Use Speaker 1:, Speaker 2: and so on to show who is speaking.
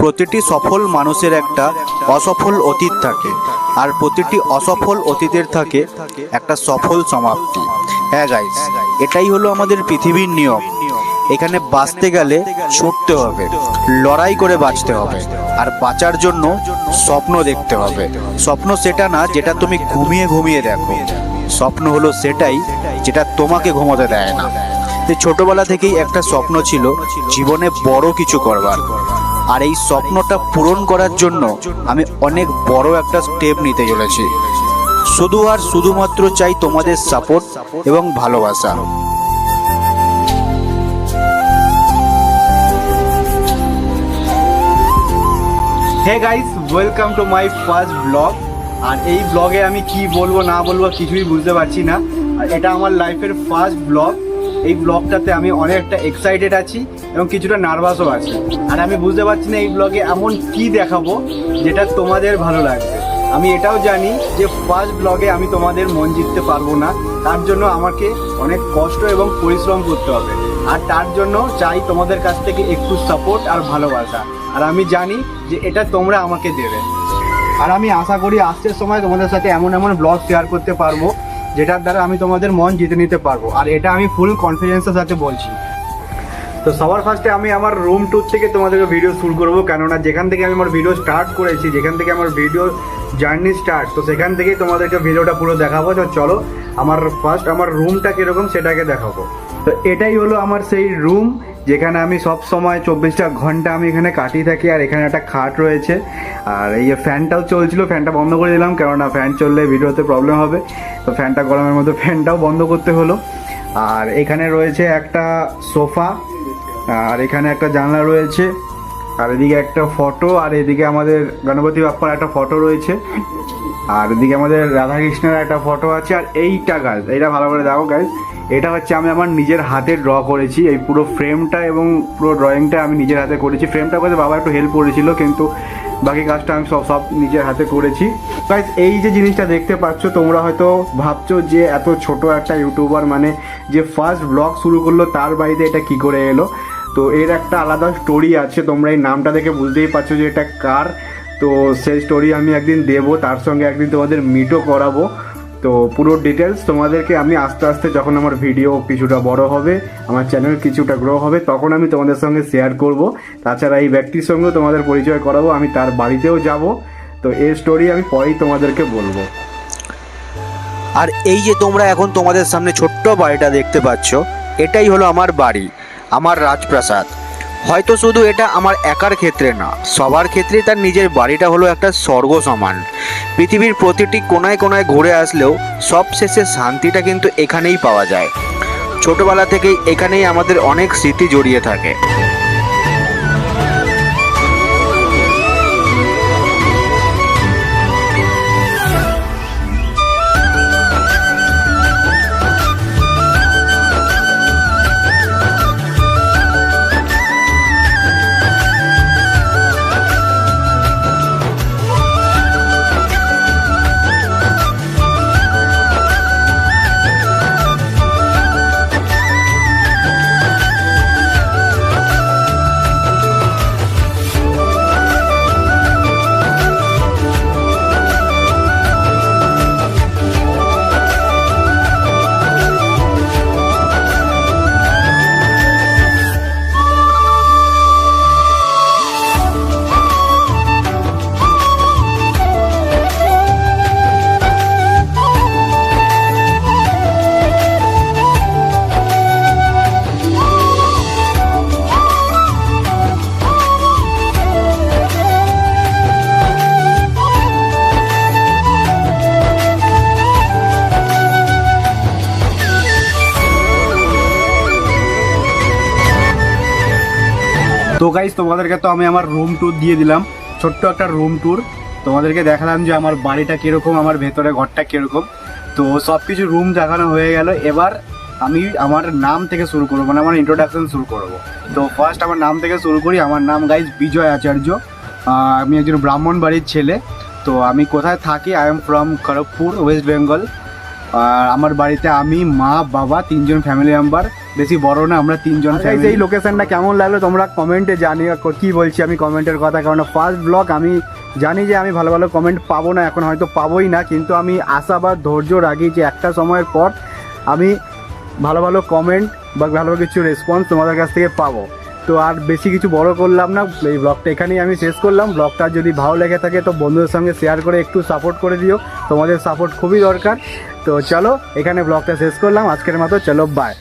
Speaker 1: প্রতিটি সফল মানুষের একটা অসফল অতীত থাকে, আর প্রতিটি অসফল অতীতের থাকে একটা সফল সমাপ্তি। হ্যাঁ গাইস এটাই হলো আমাদের পৃথিবীর নিয়ম। এখানে বাঁচতে গেলে ছুটতে হবে, লড়াই করে বাঁচতে হবে, আর বাঁচার জন্য স্বপ্ন দেখতে হবে। স্বপ্ন সেটা না যেটা তুমি ঘুমিয়ে ঘুমিয়ে দেখো। স্বপ্ন হলো সেটাই যেটা তোমাকে ঘুমোতে দেয় না। ছোটবেলা থেকেই একটা স্বপ্ন ছিল, জীবনে বড় কিছু করবার। আর এই স্বপ্নটা পূরণ করার জন্য আমি অনেক বড় একটা স্টেপ নিতে চলেছি। শুধু আর শুধুমাত্র চাই তোমাদের সাপোর্ট এবং ভালোবাসা। Hey guys welcome to my first blog আর এই ব্লগে আমি কি বলব না বলব কিছুই বুঝতে পারছি না। আর এটা আমার লাইফের ফার্স্ট ব্লগ এই ব্লগটাতে আমি অনেকটা এক্সাইটেড আছি এবং কিছুটা নার্ভাসও আছি। আর আমি বুঝতে পারছি না এই ব্লগে এমন কি দেখাবো যেটা তোমাদের ভালো লাগবে। আমি এটাও জানি যে ফার্স্ট ব্লগে আমি তোমাদের মন জিততে পারব না। তার জন্য আমাকে অনেক কষ্ট এবং পরিশ্রম করতে হবে। আর তার জন্য চাই তোমাদের কাছ থেকে একটু সাপোর্ট আর ভালোবাসা। আর আমি জানি যে এটা তোমরা আমাকে দেবে। আর আমি আশা করি আজকের সময় তোমাদের সাথে এমন এমন ব্লগ শেয়ার করতে পারব যেটার দ্বারা আমি তোমাদের মন জিতে নিতে পারব। আর এটা আমি ফুল কনফিডেন্সের সাথে বলছি। তো সবার ফার্স্টে আমি আমার রুম ট্যুর থেকে তোমাদেরকে ভিডিও শুরু করব। কেননা যেখান থেকে আমি আমার ভিডিও স্টার্ট করেছি, যেখান থেকে আমার ভিডিও জার্নি স্টার্ট তো সেখান থেকেই তোমাদেরকে ভিডিওটা পুরো দেখাবো। তো চলো, আমার ফার্স্ট আমার রুমটা কীরকম সেটাকে দেখাবো। তো এটাই হলো আমার সেই রুম যেখানে আমি সব সময় চব্বিশটা ঘণ্টা আমি এখানে কাটিয়ে থাকি, আর এখানে একটা খাট রয়েছে। আর এই যে ফ্যানটাও চলছিল ফ্যানটা বন্ধ করে দিলাম, কেননা ফ্যান চললে ভিডিওতে প্রবলেম হবে। তো ফ্যানটা গরমের মধ্যে ফ্যানটাও বন্ধ করতে হলো। আর এখানে রয়েছে একটা সোফা, আর এখানে একটা জানলা রয়েছে, আর এদিকে একটা ফটো আর এদিকে আমাদের গণপতি বাপ্পার একটা ফটো রয়েছে। আর এদিকে আমাদের রাধাকৃষ্ণের একটা ফটো আছে, আর এইটা গাছ এইটা ভালো করে দেখো গাছ এটা হচ্ছে আমি আমার নিজের হাতে ড্র করেছি। এই পুরো ফ্রেমটা এবং পুরো ড্রয়িংটা আমি নিজের হাতে করেছি। ফ্রেমটা করতে বাবা একটু হেল্প করেছিল, কিন্তু বাকি কাজটা আমি সব সব নিজের হাতে করেছি। গাইজ এই যে জিনিসটা দেখতে পাচ্ছ, তোমরা হয়তো ভাবছ যে এত ছোট একটা ইউটিউবার মানে যে ফার্স্ট ব্লগ শুরু করল, তার বাড়িতে এটা কি করে এলো? তো এর একটা আলাদা স্টোরি আছে, তোমরা এই নামটা দেখে বুঝতেই পারছ যে এটা কার। তো সেই স্টোরি আমি একদিন দেবো, তার সঙ্গে একদিন তোমাদের মিটও করাবো। তো পুরো ডিটেলস তোমাদেরকে আমি আস্তে আস্তে যখন আমার ভিডিও কিছুটা বড় হবে, আমার চ্যানেল কিছুটা গ্রো হবে, তখন আমি তোমাদের সঙ্গে শেয়ার করব। তাছাড়া এই ব্যক্তির সঙ্গেও তোমাদের পরিচয় করাবো, আমি তার বাড়িতেও যাব। তো এই স্টোরি আমি পরেই তোমাদেরকে বলব। আর এই যে তোমরা এখন তোমাদের সামনে ছোট্ট বাড়িটা দেখতে পাচ্ছ, এটাই হলো আমার বাড়ি, আমার রাজপ্রাসাদ। হয়তো শুধু এটা আমার একার ক্ষেত্রে না, সবার ক্ষেত্রে তার নিজের বাড়িটা হলো একটা স্বর্গ সমান। পৃথিবীর প্রতিটি কোনায় কোনায় ঘুরে আসলেও সব শেষে শান্তিটা কিন্তু এখানেই পাওয়া যায়। ছোটবেলা থেকেই এখানেই আমাদের অনেক স্মৃতি জড়িয়ে থাকে। তো গাইজ তোমাদেরকে তো আমি আমার রুম ট্যুর দিয়ে দিলাম। ছোট্ট একটা রুম ট্যুর তোমাদেরকে দেখালাম যে আমার বাড়িটা কীরকম, আমার ভেতরে ঘরটা কীরকম। তো সব কিছু রুম দেখানো হয়ে গেল। এবার আমি আমার নাম থেকে শুরু করব মানে আমার ইন্ট্রোডাকশন শুরু করব। তো ফার্স্ট আমার নাম থেকে শুরু করি। আমার নাম গাইজ বিজয় আচার্য। আমি একজন ব্রাহ্মণ বাড়ির ছেলে। তো আমি কোথায় থাকি? I am from Kharagpur West Bengal আর আমার বাড়িতে আমি মা বাবা তিনজন ফ্যামিলি মেম্বার বেশি বড় না আমরা তিনজন family। এই লোকেশনটা কেমন লাগল? তোমরা কমেন্টে জানিও ক- বলছি আমি কমেন্টের কথা? কারণ ফার্স্ট ব্লগ আমি জানি যে আমি ভালো ভালো কমেন্ট পাবো না এখন হয়তো পাবোই না কিন্তু আমি আশা বা ধৈর্য রাখি যে একটা সময়ের পর আমি ভালো ভালো কমেন্ট বা ভালো কিছু রেসপন্স তোমাদের কাছ থেকে পাবো। তো আর বেশি কিছু বড় করলাম না। এই ব্লগটা এখানেই আমি শেষ করলাম। ব্লগটা যদি ভালো লেগে থাকে তো বন্ধুদের সঙ্গে শেয়ার করে একটু সাপোর্ট করে দিও। তোমাদের সাপোর্ট খুবই দরকার। তো চলো, এখানে ব্লগটা শেষ করলাম। আজকের মতো চলো বাই